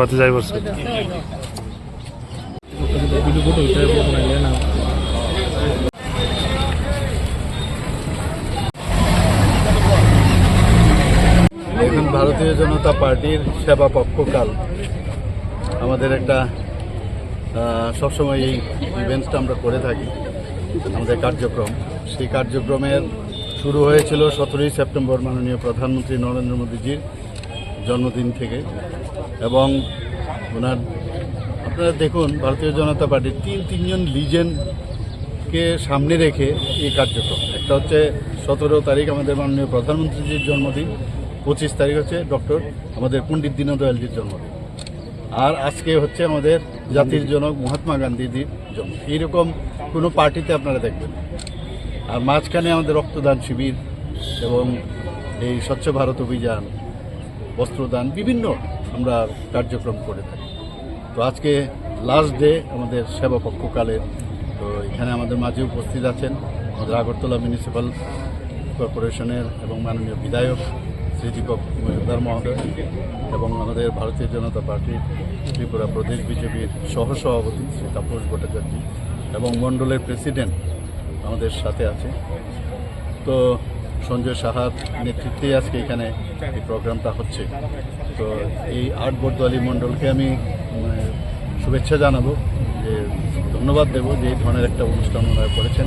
বাতি যাই এখন ভারতীয় জনতা পার্টির সেবা পক্ষকাল। আমাদের একটা সবসময় এই ইভেন্টসটা আমরা করে থাকি, আমাদের কার্যক্রম। সেই কার্যক্রমের শুরু হয়েছিল সতেরোই সেপ্টেম্বর মাননীয় প্রধানমন্ত্রী নরেন্দ্র মোদীজির জন্মদিন থেকে। এবং ওনার, আপনারা দেখুন, ভারতীয় জনতা পার্টির তিন, তিনজন লিজেন্ডকে সামনে রেখে এই কার্যক্রম। একটা হচ্ছে সতেরো তারিখ আমাদের মাননীয় প্রধানমন্ত্রীজির জন্মদিন, পঁচিশ তারিখ হচ্ছে ডক্টর আমাদের পণ্ডিত দীনদয়ালজির জন্মদিন। আর আজকে হচ্ছে আমাদের জাতির জনক মহাত্মা গান্ধীজির জন্ম। এইরকম কোনো পার্টিতে আপনারা দেখবেন। আর মাঝখানে আমাদের রক্তদান শিবির এবং এই স্বচ্ছ ভারত অভিযান, বস্ত্রদান, বিভিন্ন আমরা কার্যক্রম করে থাকি। তো আজকে লাস্ট ডে আমাদের সেবা পক্ষকালের তো এখানে আমাদের মাঝে উপস্থিত আছেন আমাদের আগরতলা মিউনিসিপ্যাল কর্পোরেশনের এবং মাননীয় বিধায়ক শ্রী দীপক মজুমদার মহোদয় এবং আমাদের ভারতীয় জনতা পার্টির ত্রিপুরা প্রদেশ বিজেপির সহসভাপতি শ্রী তাপস ভট্টাচার্য এবং মণ্ডলের প্রেসিডেন্ট আমাদের সাথে আছে। তো সঞ্জয় সাহার নেতৃত্বে আজকে এখানে এই প্রোগ্রামটা হচ্ছে। তো এই আট বরদোয়ালি মণ্ডলকে আমি শুভেচ্ছা জানাব, যে ধন্যবাদ দেব যে এই ধরনের একটা অনুষ্ঠান ওনারা করেছেন।